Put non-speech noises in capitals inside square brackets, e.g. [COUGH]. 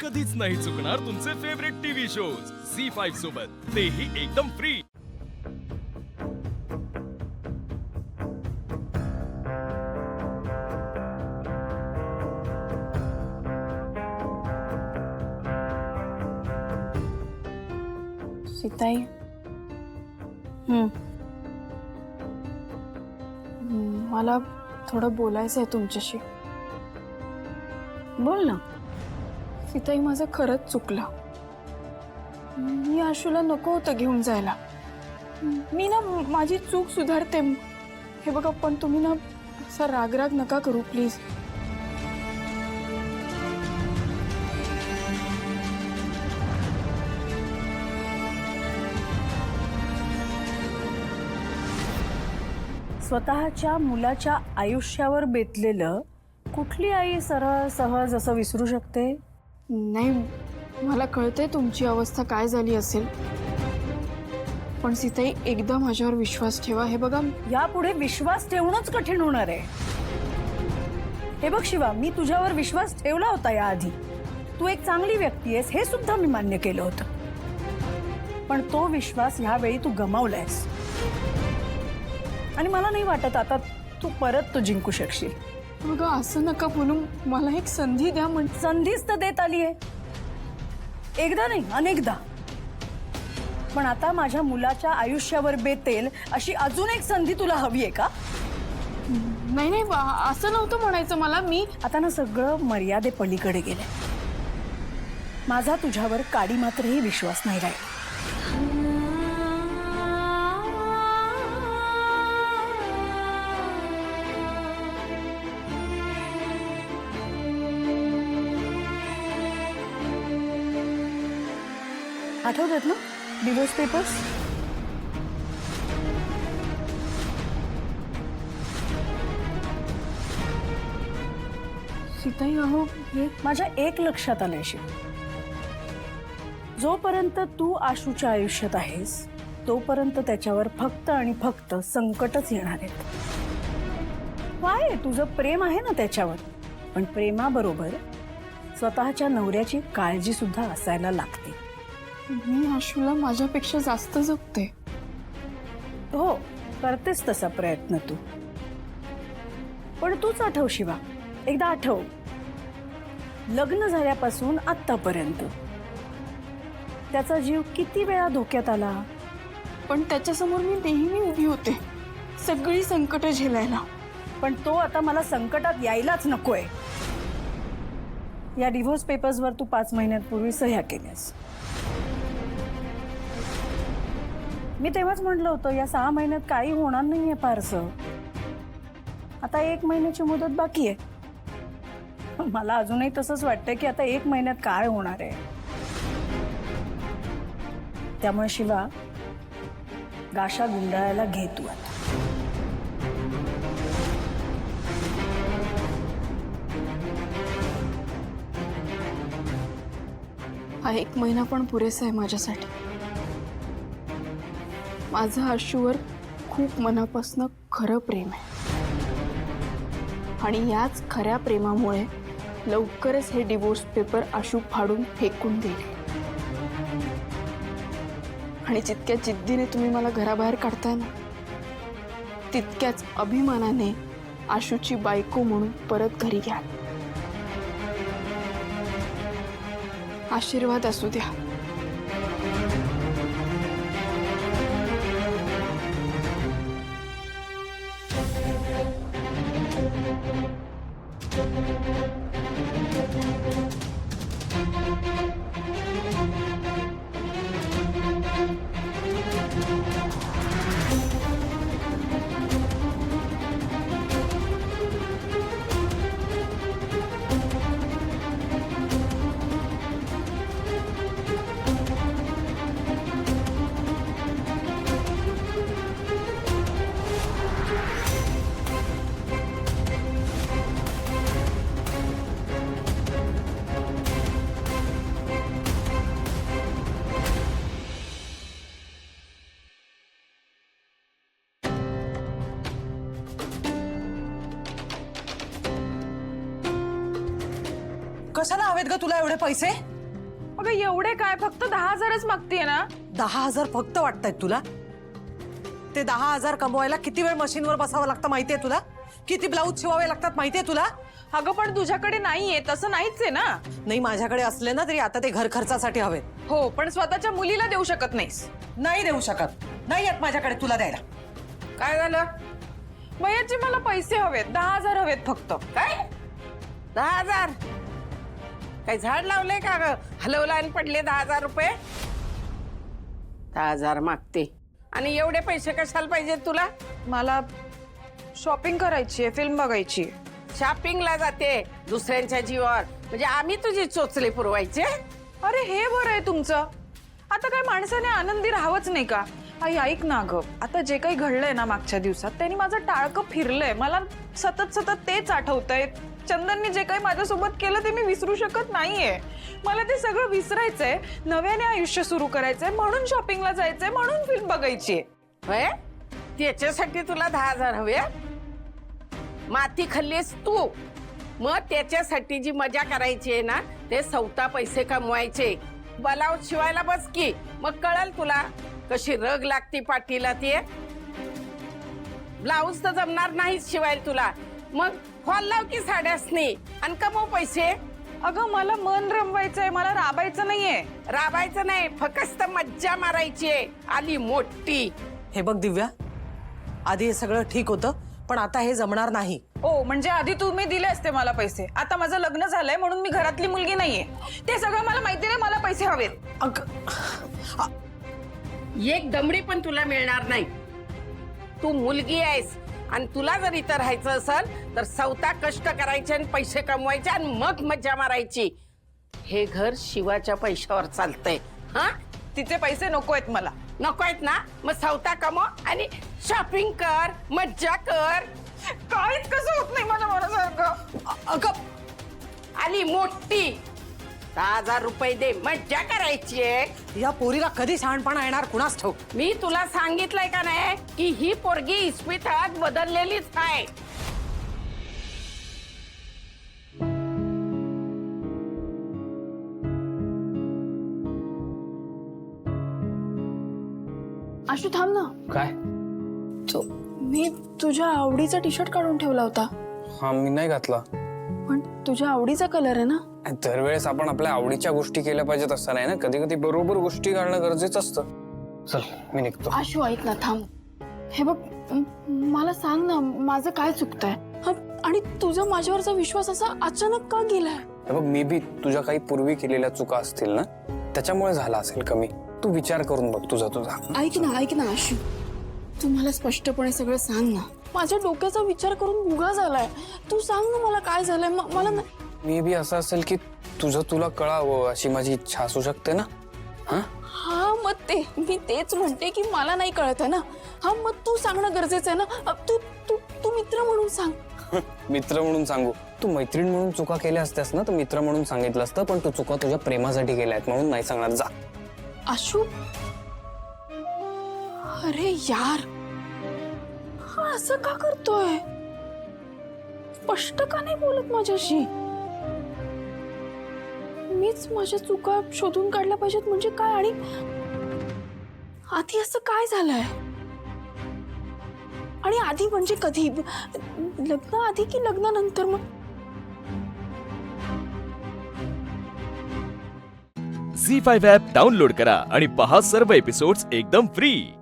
कधीच नाही चुकणार तुमचे favourite TV shows Zee five सोबत. तेही एकदम फ्री सीताई? मला थोडं बोलायचं आहे तुमच्याशी. बोल ना. सीताई माझं खरंच चुकलं. मी आशूला नको होतं घेऊन जायला. मी ना माझी चूक सुधारते. हे बघा पण तुम्ही ना असा रागराग नका करू प्लीज. स्वतःच्या मुलाच्या आयुष्यावर बेतलेलं कुठली आई सरळ सहज असं विसरू शकते? नाही मला कळतंय तुमची अवस्था काय झाली असेल. पण सीताई एकदा माझ्यावर विश्वास ठेवा. हे बघा यापुढे विश्वास ठेवणंच कठीण होणार आहे. हे बघ शिवा मी तुझ्यावर विश्वास ठेवला होता याआधी. तू एक चांगली व्यक्ती आहेस हे सुद्धा मी मान्य केलं होतं. पण तो विश्वास ह्यावेळी तू गमावलायस. आणि मला नाही वाटत आता तू परत तो जिंकू शकशील. बघा असं नका बोलू. मला एक संधी द्या म्हण संधीच तर देत आली आहे. एकदा नाही अनेकदा. पण आता माझ्या मुलाच्या आयुष्यावर बेतेल अशी अजून एक संधी तुला हवी आहे का? नाही नाही वा- असं नव्हतं म्हणायचं मला. मी आता ना सगळं मर्यादे पलीकडे गेलंय. माझा तुझ्यावर काडी मात्रही विश्वास नाही राहील. आठवतात ना? डिवोर्स पेपर्स सीताई अहो हे माझ्या एक लक्षात आलंय शिव जोपर्यंत तू आशूच्या आयुष्यात आहेस तोपर्यंत त्याच्यावर फक्त आणि फक्त संकटच येणार आहेत. काय तुझं प्रेम आहे ना त्याच्यावर. पण प्रेमाबरोबर स्वतःच्या नवऱ्याची काळजी सुद्धा असायला लागते. मी आशूला माझ्यापेक्षा जास्त जपते हो करतेस तसा प्रयत्न तू. पण तूच आठव शिवा. एकदा आठव. लग्न झाल्यापासून आत्तापर्यंत. त्याचा जीव किती वेळा धोक्यात आला? पण त्याच्यासमोर मी नेहमी उभी होते. सगळी संकट झेलायला. पण तो आता मला संकटात यायलाच नकोय. या डिव्होर्स पेपर्सवर तू पाच महिन्यांपूर्वी सह्या केल्यास. मी तेव्हाच म्हटलं होतं या सहा महिन्यात काही होणार नाहीये फारसं. आता एक महिन्याची मुदत बाकी आहे. मला अजूनही तसंच वाटतंय की आता एक महिन्यात काय होणार आहे. त्यामुळे शिवा गाशा गुंडाळायला घे तू आता. हा एक महिना पण पुरेसा आहे माझ्यासाठी. माझं आशूवर खूप मनापासनं खरं प्रेम आहे. आणि याच खऱ्या प्रेमामुळे लवकरच हे डिवोर्स पेपर आशू फाडून फेकून देईल. आणि जितक्या जिद्दीने तुम्ही मला घराबाहेर काढताय ना तितक्याच अभिमानाने आशूची बायको म्हणून परत घरी घ्या. आशीर्वाद असू द्या. कशाला हवेत ग तुला एवढे पैसे? अगं एवढे काय? फक्त दहा हजारच मागतीये ना. दहा हजार फक्त वाटतायत तुला? ते दहा हजार कमवायला किती वेळ मशीनवर बसावं लागतं माहितीये तुला? किती ब्लाऊज शिवावे लागतात माहितीये तुला? अगं पण तुझ्याकडे नाहीये. तसं नाहीच आहे ना. नाही माझ्याकडे असले ना तरी आता ते घर खर्चासाठी हवेत. हो पण स्वतःच्या मुलीला देऊ शकत नाहीस. नाही देऊ शकत. नाही येत माझ्याकडे तुला द्यायला. काय झालं? भैयाचे मला पैसे हवेत. दहा हजार हवेत फक्त. काय? दहा हजार? काय झाड लावलंय का ग? हलवलं आणि पडले दहा हजार रुपये? दहा हजार मागते. आणि एवढे पैसे कशाला पाहिजेत तुला? मला शॉपिंग करायची आहे फिल्म बघायची आहे. शॉपिंगला जाते दुसऱ्यांच्या जीवावर. म्हणजे आम्ही तुझी चोचले पुरवायचे? अरे हे बरं आहे तुमचं. आता काय माणसाने आनंदी राहावंच नाही का? आई ऐक ना ग. आता जे काही घडलंय ना मागच्या दिवसात त्यांनी माझं टाळकं फिरलंय. मला सतत सतत तेच आठवतंय. चंदननी जे काही माझ्यासोबत केलं ते मी विसरू शकत नाहीये. मला ते सगळं विसरायचंय. नव्याने आयुष्य सुरू करायचंय. म्हणून शॉपिंगला जायचंय. म्हणून फिल्म बघायची होय? त्याच्यासाठी तुला दहा हजार हवे माती खाल्लीस तू. मग त्याच्यासाठी जी मजा करायची आहे ना ते सौता पैसे कमवायचे. बलाव शिवायला बस की. मग कळल तुला कशी रग लागती पाठीला ते? ब्लाऊज तर जमणार नाहीच शिवायला तुला. मग फॉल लाव की साड्यासनी? आणि कमव पैसे. अगं मला मन रमवायचंय मला राबायचं नाहीये. राबायचं नाही फक्त मज्जा मारायची आली मोठी. हे बघ दिव्या आधी हे सगळं ठीक होतं पण आता हे जमणार नाही. ओ म्हणजे आधी तुम्ही दिले असते मला पैसे. आता माझं लग्न झालंय म्हणून मी घरातली मुलगी नाहीये. ते सगळं मला माहिती नाही मला पैसे हवेत. अग एक दमडी पण तुला मिळणार नाही. तू मुलगी आहेस आणि तुला जर इथं राहायचं असेल तर सवता कष्ट करायचे आणि पैसे कमवायचे आणि मग मज्जा मारायची. हे घर शिवाच्या पैशावर चालतंय. हा? तिचे पैसे नको आहेत मला. नको आहेत ना? मग सवता कमव आणि शॉपिंग कर मज्जा कर. काहीच कसं होत नाही मला मनासारखं अगं आली मोठी. दहा हजार रुपये दे मज्जा करायची आहे. या पोरीला कधी शहाणपणा येणार? कुणास ठाऊक? मी तुला सांगितलंय का नाही की ही पोरगी इस्पितळात बदललेलीच आहे. आशू थांब ना. काय? तू मी तुझ्या आवडीचा टी शर्ट काढून ठेवला होता. हा मी नाही घातला. तुझ्या आवडीचा कलर आहे ना? दरवेळेस आपण आपल्या आवडीच्या गोष्टी केल्या पाहिजेत असं नाही ना? कधी कधी बरोबर गोष्टी घालणं गरजेचं असतं. चल मी निघतो. आशू ऐक ना थांब. हे बघ म- मला सांग ना माझं काय चुकतंय? हं, आणि तुझा माझ्यावरचा विश्वास असा अचानक का गेलाय? हे बघ मी बी तुझ्या काही पूर्वी केलेल्या चुका असतील ना त्याच्यामुळे झाला असेल कमी. तू विचार करून बघ तुझा तुझा. ऐक ना ऐक ना आशू. तू मला स्पष्टपणे सगळं सांग ना. माझ्या डोक्याचा विचार करून उगा झालाय. तू सांग ना मला काय झालंय. म- मला ना मे बी असं असेल की तुझं तुला कळावं अशी माझी इच्छा असू शकते ना? हा? हा मग ते मी तेच म्हणते की मला नाही कळत आहे ना. हा मग तू सांगणं गरजेचं आहे ना. अ, तू तू तू मित्र म्हणून सांग. [LAUGHS] मित्र म्हणून सांगू. तू मैत्रीण म्हणून चुका केल्या असत्यास ना तर मित्र म्हणून सांगितलं असतं पण तू चुका तुझ्या प्रेमासाठी केल्या आहेत म्हणून नाही सांगणार. जा. आशू? अरे यार. हा असं का करतोय? स्पष्ट का नाही बोलत माझ्याशी? मीच माझ्या चुका शोधून काढल्या पाहिजेत म्हणजे काय? आणि आधी असं काय झालंय? आणि आधी म्हणजे कधी? लग्न आधी की लग्नानंतर मग? झी फाईव्ह ॲप डाउनलोड करा आणि पहा सर्व एपिसोड्स एकदम फ्री.